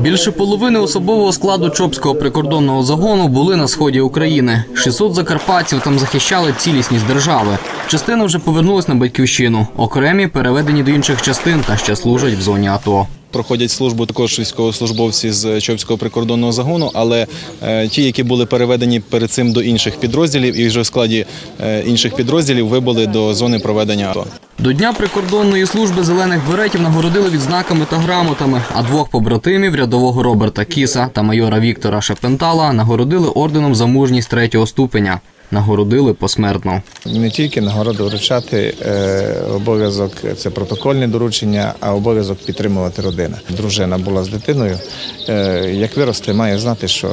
Більше половини особового складу Чопського прикордонного загону були на сході України. 600 закарпатців там захищали цілісність держави. Частина вже повернулась на батьківщину. Окремі переведені до інших частин та ще служать в зоні АТО. Проходять службу також військовослужбовці з Чопського прикордонного загону, але е, ті, які були переведені перед цим до інших підрозділів, і вже в складі е, інших підрозділів вибули до зони проведення АТО. До Дня прикордонної служби зелених беретів нагородили відзнаками та грамотами, а двох побратимів рядового Роберта Кіса та майора Віктора Шепентала нагородили орденом за мужність третього ступеня. Нагородили посмертно. Не тільки нагороду вручати е, обов'язок це протокольне доручення, а обов'язок підтримувати родина. Дружина була з дитиною. Е, як виросте, має знати, що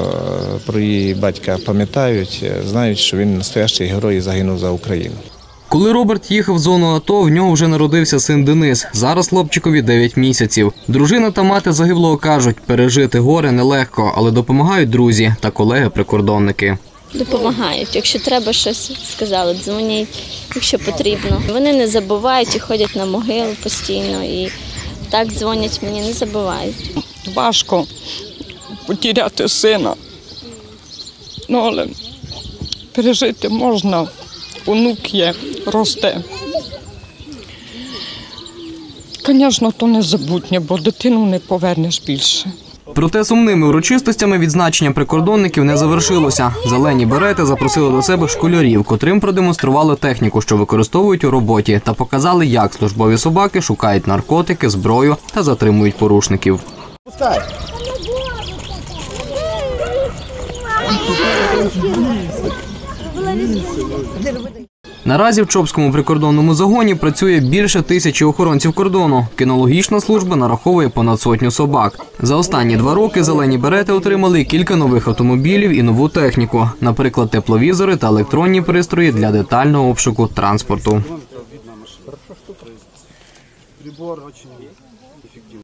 про її батька пам'ятають, е, знають, що він настоящий герой і загинув за Україну. Коли Роберт їхав в зону АТО, в нього вже народився син Денис. Зараз хлопчикові 9 місяців. Дружина та мати загиблого кажуть, пережити горе нелегко, але допомагають друзі та колеги-прикордонники. допомагають. Якщо треба щось сказали, дзвонять, якщо потрібно. Вони не забувають і ходять на могилу постійно і так дзвонять мені, не забувають. важко потеряти сина. Ну, але пережити можна. Онук є, росте. Звісно, то незабутнє, бо дитину не повернеш більше. Проте сумними урочистостями відзначення прикордонників не завершилося. Зелені берети запросили до себе школярів, котрим продемонстрували техніку, що використовують у роботі, та показали, як службові собаки шукають наркотики, зброю та затримують порушників. Наразі в Чопському прикордонному загоні працює більше тисячі охоронців кордону. Кінологічна служба нараховує понад сотню собак. За останні два роки зелені берети отримали кілька нових автомобілів і нову техніку, наприклад, тепловізори та електронні пристрої для детального обшуку транспорту.